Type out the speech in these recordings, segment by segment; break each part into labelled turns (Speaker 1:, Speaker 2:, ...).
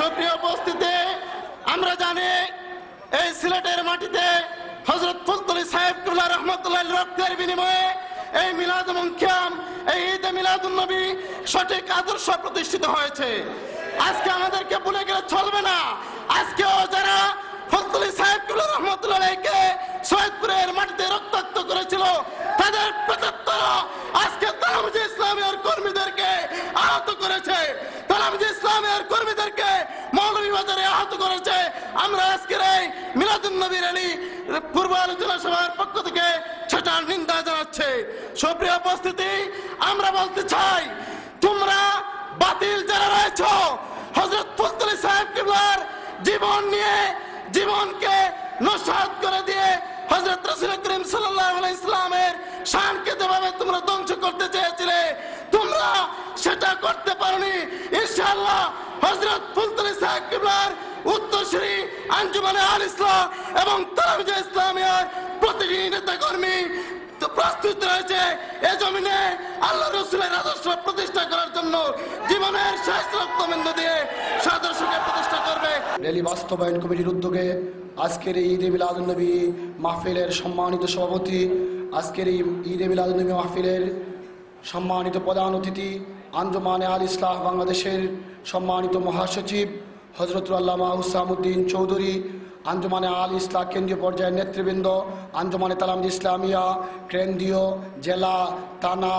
Speaker 1: সুপ্রিয় উপস্থিতি আমরা জানি এই সিলেটের মাটিতে হজরত ফুলতলি সাহেব কুল্লা রহমতুল্লাহ রক্তের বিনিময়ে এই মিলাদ মুখিয়াম এই ঈদে মিলাদুল নবী সঠিক আদর্শ প্রতিষ্ঠিত হয়েছে। আজকে আমাদেরকে ভুলে গেলে চলবে না। আজকেও যারা ফজলি সাহেব কুল্লা রহমতুল্লাহকে সৈয়দপুরের মাটিতে রক্তাক্ত করেছিল, তাদের প্রত্যেকটা আজকে তালামজি ইসলামের কর্মীদেরকে আহত করেছে। তালামজি ইসলামের কর্মীদেরকে মৌলভীবাজারে আহত করেছে। আমরা আজকের এই মিলাদুল নবী র্যালি পূর্ব আলোচনা সভার পক্ষ থেকে সেটার নিন্দা জানাচ্ছে। সুপ্রিয় উপস্থিতি, আমরা বলতে চাই, তোমরা বাতিল যারা রয়েছ হজরত ফুলতলি সাহেব কিবলার জীবন নিয়ে জীবনকে নস্বাত করে দিয়ে হজরত রসুল করিম সাল্লাহ ইসলামের শানকে যেভাবে তোমরা ধ্বংস করতে চেয়েছিলে, তোমরা সেটা করতে পারোনি। ইনশাআল্লাহ হজরত ফুলতলি সাহেব কিবলার উত্তরশ্রী আঞ্জুমানে আল ইসলাম এবং তারাবিজা ইসলামিয়ার প্রতিটি নেতা কর্মী প্রস্তুত রয়েছে এ জমিনে আল্লাহ রসুলের আদর্শ প্রতিষ্ঠা করার জন্য জীবনের শেষ রক্তবিন্দ দিয়ে সে প্রতিষ্ঠা করবে।
Speaker 2: র্যালি বাস্তবায়ন কমিটির উদ্যোগে আজকের এই ঈদে মিলাদুলনবী মাহফিলের সম্মানিত সভাপতি, আজকের এই ঈদে মিলাদুলনবী মাহফিলের সম্মানিত প্রধান অতিথি, আঞ্জমানে আল ইসলাম বাংলাদেশের সম্মানিত মহাসচিব হজরতুল আল্লামা হুসামুদ্দিন চৌধুরী আঞ্জমানে আল ইসলাম কেন্দ্রীয় পর্যায়ের নেতৃবৃন্দ, আঞ্জমানে তালাম ইসলামিয়া, কেন্দ্রীয় জেলা, থানা,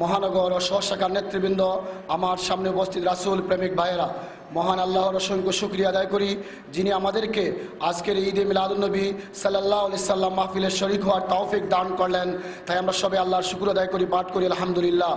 Speaker 2: মহানগর ও স্বশাখার নেতৃবৃন্দ, আমার সামনে উপস্থিত রাসুল, প্রেমিক ভাইয়েরা। মহান আল্লাহর অসংখ্য শুক্রিয়া আদায় করি, যিনি আমাদেরকে আজকের ঈদে মিলাদুলনবী সাল্লাহ আলি সাল্লাম মাহফিলের শরিক হওয়ার তৌফিক দান করলেন। তাই আমরা সবাই আল্লাহর শুক্র আদায় করি, পাঠ করি, আলহামদুলিল্লাহ।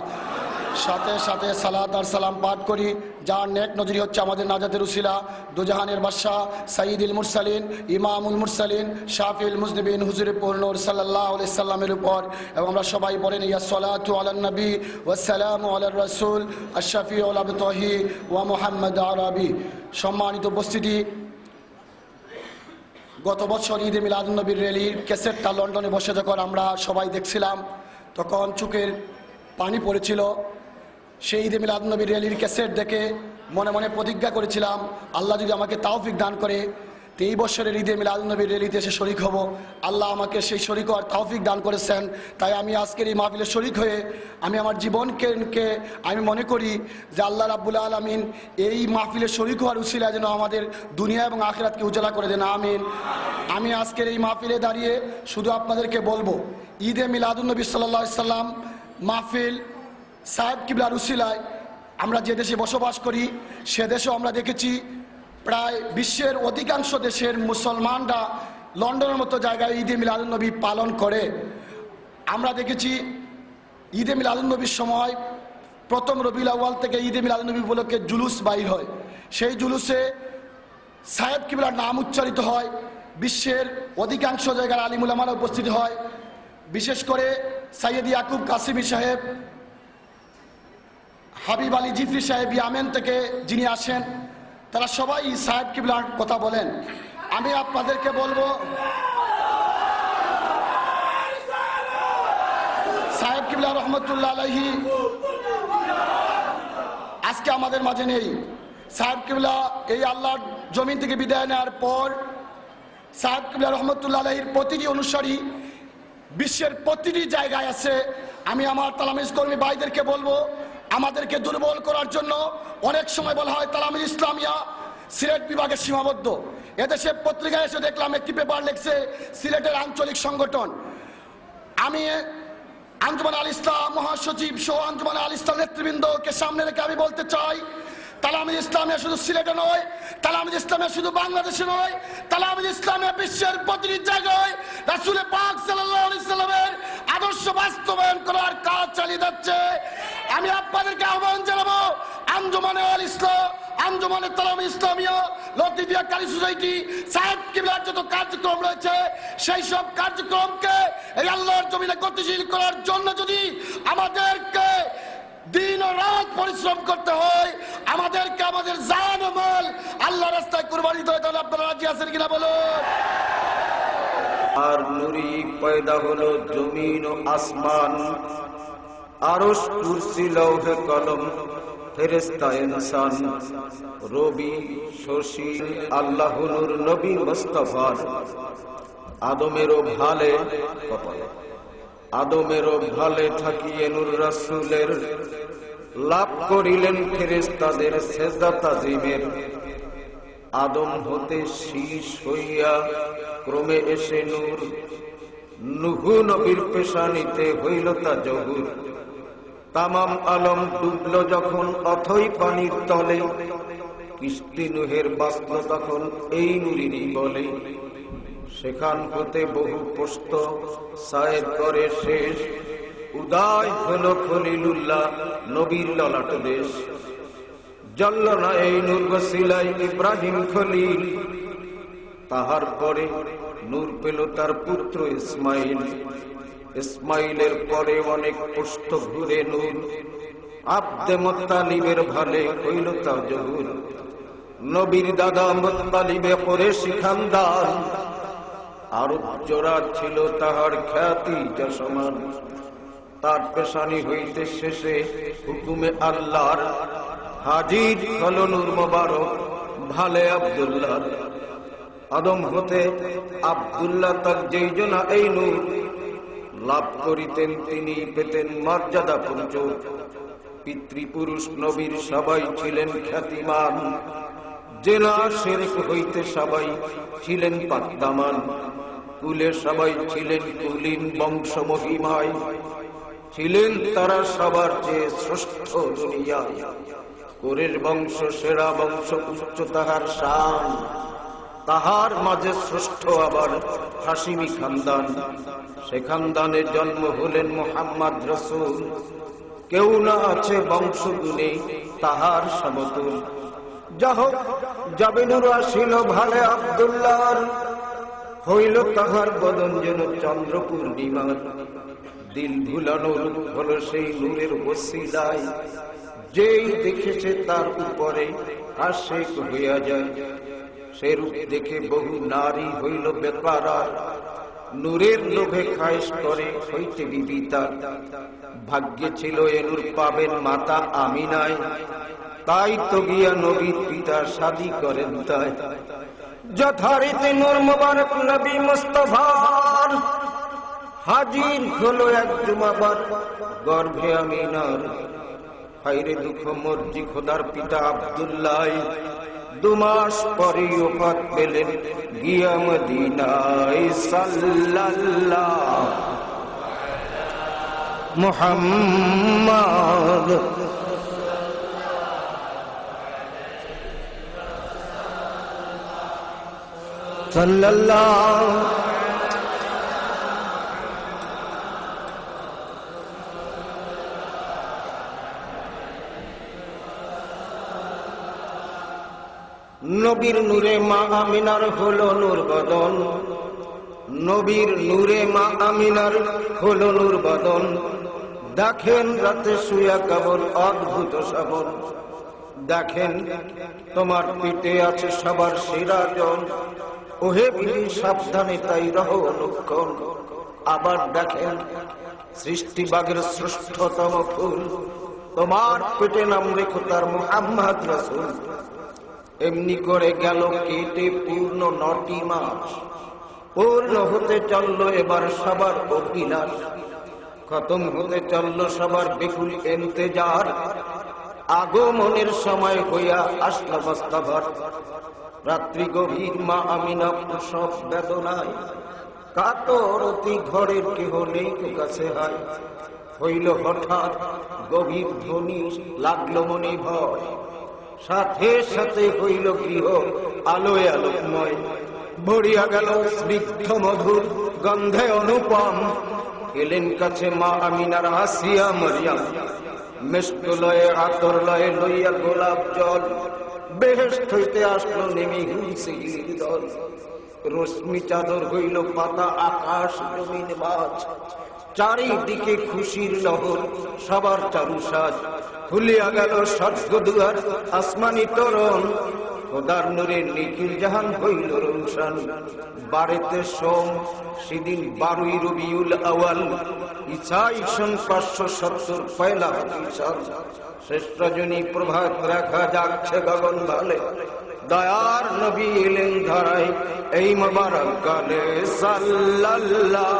Speaker 2: সাথে সাথে সালাত আর সালাম পাঠ করি। যার নেক নজরি হচ্ছে আমাদের নাজাদের উসিলা। দুজাহানের বাদশাহ সাইদুল মুরসালিন, ইমামুল মুরসালিন শাফিল মুজনিবিন হুজুর পূর্ণর সাল্লাহ সাল্লামের উপর। এবং আমরা সবাই পড়েন ইয়া সলাতু আলান নবী ওয়াসালামু আলার রাসূল আশরাফি উল আবতাহি ওয়া মুহাম্মদ আরবি। সম্মানিত উপস্থিতি, গত বছর ঈদে মিলাদুন্নবীর র্যালির ক্যাসেটটা লন্ডনে বসে যখন আমরা সবাই দেখছিলাম, তখন চোখের পানি পড়েছিল। সেই ঈদে মিলাদুন্নবীর র্যালির ক্যাসেট দেখে মনে মনে প্রতিজ্ঞা করেছিলাম, আল্লাহ যদি আমাকে তাওফিক দান করে এই বছরের ঈদে মিলাদুন্নবীর র্যালিতে এসে শরিক হব। আল্লাহ আমাকে সেই শরিক হওয়ার তাওফিক দান করেছেন। তাই আমি আজকের এই মাহফিলের শরিক হয়ে আমি আমার জীবনকে আমি মনে করি যে আল্লাহ রাব্বুল আলমিন এই মাহফিলের শরিক হওয়ার উসিলা যেন আমাদের দুনিয়া এবং আখেরাতকে উজালা করে দেন। আমিন। আমি আজকের এই মাহফিলে দাঁড়িয়ে শুধু আপনাদেরকে বলব, ঈদে মিলাদুন্নবী সাল্লাহ সাল্লাম মাহফিল সাহেব কিবলার উসিলায় আমরা যে দেশে বসবাস করি, সে দেশেও আমরা দেখেছি প্রায় বিশ্বের অধিকাংশ দেশের মুসলমানরা লন্ডনের মতো জায়গায় ঈদে মিলাদুন্নবী পালন করে। আমরা দেখেছি ঈদে মিলাদুন্নবীর সময় প্রথম রবিউল আউয়াল থেকে ঈদে মিলাদুন্নবী উপলক্ষে জুলুস বাইর হয়। সেই জুলুসে সাহেব কিবলার নাম উচ্চারিত হয়, বিশ্বের অধিকাংশ জায়গার আলিমুলামারা উপস্থিত হয়। বিশেষ করে সাইয়দ ইয়াকুব কাসিমি সাহেব হাবিব আলী জিফরি সাহেব ইয়ামেন থেকে যিনি আসেন, তারা সবাই সাহেব কিবলার কথা বলেন। আমি আপনাদেরকে বলব, সাহেব কিবলা রহমতুল্লাহ আলহি আজকে আমাদের মাঝে নেই। সাহেব কিবলা এই আল্লাহর জমিন থেকে বিদায় নেওয়ার পর, সাহেব কিবলা রহমতুল্লাহ আলহির প্রতিটি অনুসারী বিশ্বের প্রতিটি জায়গায় আছে। আমি আমার তালামিজ কর্মী ভাইদেরকে বলব আমাদেরকে দুর্বল করার জন্য অনেক সময় বলা হয় তালামিজ ইসলামিয়া সিলেট বিভাগে সীমাবদ্ধ। এদেশে পত্রিকায় এসে দেখলাম একটি পেপার লেখছে সিলেটের আঞ্চলিক সংগঠন। আমি আঞ্জুমান আল ইসলাম মহাসচিব সহ আঞ্জুমান আল ইসলাম নেতৃবৃন্দকে সামনে রেখে আমি বলতে চাই তালামিদ ইসলামিয়া শুধু সিলেটে নয় তালামিদ ইসলামিয়া শুধু বাংলাদেশে নয় তালামিদ ইসলামিয়া বিশ্বের প্রতিটি জায়গায় রাসুলে পাক সাল্লামের আদর্শ বাস্তবায়ন করার কাজ চালিয়ে যাচ্ছে। আমি আপনাদেরকে আহ্বান জানাব, আঞ্জুমানে আল ইসলাম, আঞ্জুমানে তালাম ইসলামিয়া, লতিফিয়া কালী সোসাইটি, সাহেব কিবলার যত কার্যক্রম রয়েছে, সেই সব কার্যক্রমকে এই আল্লাহর জমিনে গতিশীল করার জন্য যদি আমাদেরকে দিন রাত পরিশ্রম করতে হয়, আমাদেরকে আমাদের জান মাল আল্লাহ রাস্তায় কুরবানি দিতে হয়, তাহলে আপনারা রাজি আছেন কিনা বলুন?
Speaker 3: আর নুরি পয়দা হলো জমিন ও আসমান। আরশ কুরসি লৌহে কলম ফেরেস্তা ইনসান, রবি, শশী আল্লাহনুর নবী মুস্তফার আদমেরও ভালে কপালে। আদমেরও ভালে থাকিয়ে নূর রাসূলের লাভ করিলেন ফেরেস্তাদের সেজদা তাজিমের। আদম হতে শীষ হইয়া ক্রমে এসে নূর, নুহু নবীর পেশানিতে হইল তা জহুর। তামাম আলম ডুবল যখন অথই পানির তলে কিস্তি নুহের বাস্ত তখন এই নুরিরই বলে। সেখান হতে বহু পোস্ত সায়ের করে শেষ। উদয় হল খলিলুল্লাহ নবীর ললাট দেশ। জল্ল না এই নূর বসিলাই ইব্রাহিম খলিল। তাহার পরে নূর পেল তার পুত্র ইসমাইল। ইসমাইলের পরে অনেক পুষ্ট ঘুরে নূর। আব্দে মোত্তালিবের ভালে হইল তা নবীর দাদা মোত্তালিবে পরে শিখানদার আরব জোড়া ছিল তাহার খ্যাতি যা সমান। তার পেশানি হইতে শেষে হুকুমে আল্লাহর হাজির হল নূর মোবারক, ভালে আব্দুল্লাহ। আদম হতে আব্দুল্লাহ তার যেই জনা এই নূর। লাভ করিতেন তিনি, পেতেন মর্যাদা পঞ্চ পিতৃপুরুষ নবীর সবাই ছিলেন খ্যাতিমান। জেনা শেরেক হইতে সবাই ছিলেন পাকদামান কুলে সবাই ছিলেন কুলীন বংশ মহিমায়। ছিলেন তারা সবার চেয়ে শ্রেষ্ঠ দুনিয়ায়। কোরের বংশ, সেরা বংশ উচ্চ তাহার শান। তাহার মাঝে শ্রেষ্ঠ আবার হাসিমি খানদান। সে খানদানের জন্ম হলেন মোহাম্মদ রসুল। কেউ না আছে বংশ গুণে তাহার সমতুল। যাহ জাবিনুর আসিল ভালে আব্দুল্লাহর হইল তাহার বদন যেন চন্দ্র পূর্ণিমার দিল ভুলানো রূপ হলো সেই নূরের ওসিলায়। যেই দেখেছে তার উপরে আশেক হইয়া যায়। সে দেখে বহু নারী হইল বেকারার নূরের লোভে খায়স করে হইতে বিবিতা ভাগ্যে ছিল এ নূর পাবেন মাতা আমিনায়। তাই তো গিয়া নবীর পিতা শাদি করেন তাই। যথারীতি নূর মোবারক নবী মুস্তফার। হাজির হলো এক জুমাবার গর্ভে আমিনার। হাইরে দুঃখ মর্জি খোদার পিতা আব্দুল্লাহ। দুমাস পরে ওফাত পেলেন গিয়া মদিনায় সাল্লাল্লাহ। মুহাম্মদ। সাল্লাল্লাহ। নবীর নূরে মা আমিনার হলো নূর বদন। নবীর নূরে মা আমিনার হলো নূর বদন। দেখেন রাতে শুয়া কেবল অদ্ভুত সবল দেখেন তোমার পিঠে আছে সবার শিরাজন ওহে বিধি সাবধানে তাই রহ লক্ষণ আবার দেখেন সৃষ্টিবাগের শ্রেষ্ঠতম ফুল। তোমার পেটে নাম রেখো তার মোহাম্মদ রসুল। এমনি করে গেল কেটে পূর্ণ নটি মাস পূর্ণ হতে চলল এবার সবার অভিলাষ। খতম হতে চলল সবার বেকুল এন্তেজার। আগমনের সময় হইয়া আসলো বস্তাভর রাত্রি গভীর মা আমিনা প্রসব বেদনায়। কাতর অতি ঘরের কেহ নেই কাছে হয়। হইল হঠাৎ গভীর ধ্বনি, লাগল মনে ভয়। সাথে সাথে হইল গৃহ, আলোয় আলোকময়। ভরিয়া গেল স্নিগ্ধ মধুর গন্ধে অনুপম। এলেন কাছে মা আমিনার আসিয়া মরিয়াম। মেষ্ট লয়ে আতর লয়ে লইয়া গোলাপ জল। বেহেস্ট হইতে আসলো নেমে হুলসে দল। রশ্মি চাদর হইল পাতা আকাশ জমিন মাছ চারিদিকে খুশির লহর, সবার চারু সাজ খুলিয়া গেল স্বর্গ দুয়ার, আসমানি তরণ। খোদার নূরে নিখিল জাহান হইল রৌশন। বাড়িতে সোম, সেদিন বারুই রবিউল আওয়াল ইসাই সন পাঁচশো সত্তর পয়লা শ্রেষ্ঠ জনী প্রভাত রাখা যাচ্ছে গগন ভালে দয়ার নবী এলেন ধরাই এই মোবারক কালে সাল্লাল্লাহ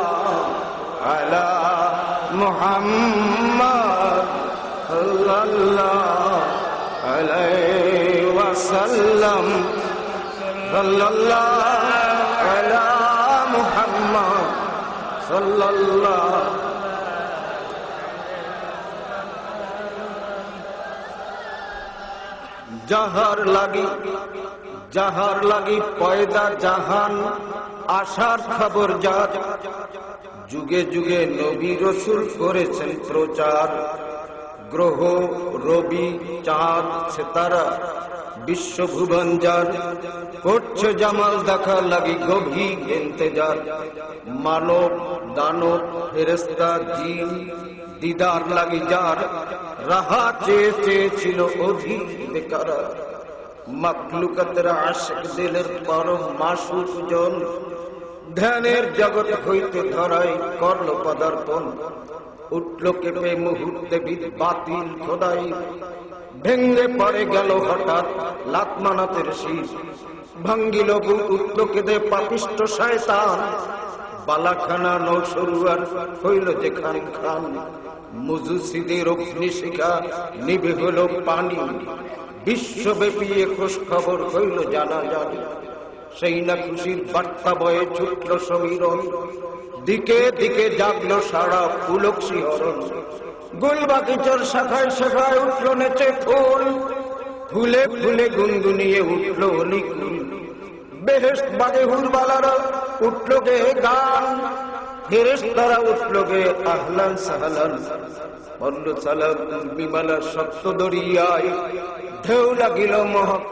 Speaker 3: আলা মুহাম্মদ। সাল্লাল্লাহ যাহার লাগি যাহার লাগি পয়দা জাহান, আশার খবর যার যুগে যুগে নবী রসুল করেছেন প্রচার। গ্রহ, রবি, চাঁদ, সেতারা বিশ্বভুবন যার করছে জামাল দেখা লাগি গভীর ইন্তজার মানব, দানব ফেরেস্তা জিন, দিদার লাগি যার। রাহা চেয়ে চেয়েছিল অধীর বেকার। মখলুকতের আশিক দিলের পরম মাসুক জন। ধ্যানের জগৎ হইতে ধরাই করল পদার্পণ। উঠল কেঁপে মুহূর্তে বাতিল খোদাই। ভেঙ্গে পড়ে গেল হঠাৎ লাতমানাতের শীষ ভাঙ্গিল উঠল কেঁদে পাপিষ্ট শয়তান। বালাখানা নৌসরুয়ার হইল যেখান খান। মুজুসিদের অগ্নিশিখা নিবে হল পানি। বিশ্বব্যাপী খোঁজ খবর হইল জানা যায়। সেই না খুশির বার্তা বয়ে ছুটল সমীরণ। দিকে দিকে জাগলো সারা ফুলক শিহরণ গোলবাগিচার শাখায় শাখায় উঠল নেচে ফুল ফুলে ফুলে গুনগুনিয়ে উঠল অলিকুল বেহেস্ত বাজে হুলবালারা উঠল গে গান। ফেরেশতারা উঠল গে আহলান সাহলান। অন্য সালাম বিমালা সপ্ত দরিয়ায় ঢেউ লাগিল মহক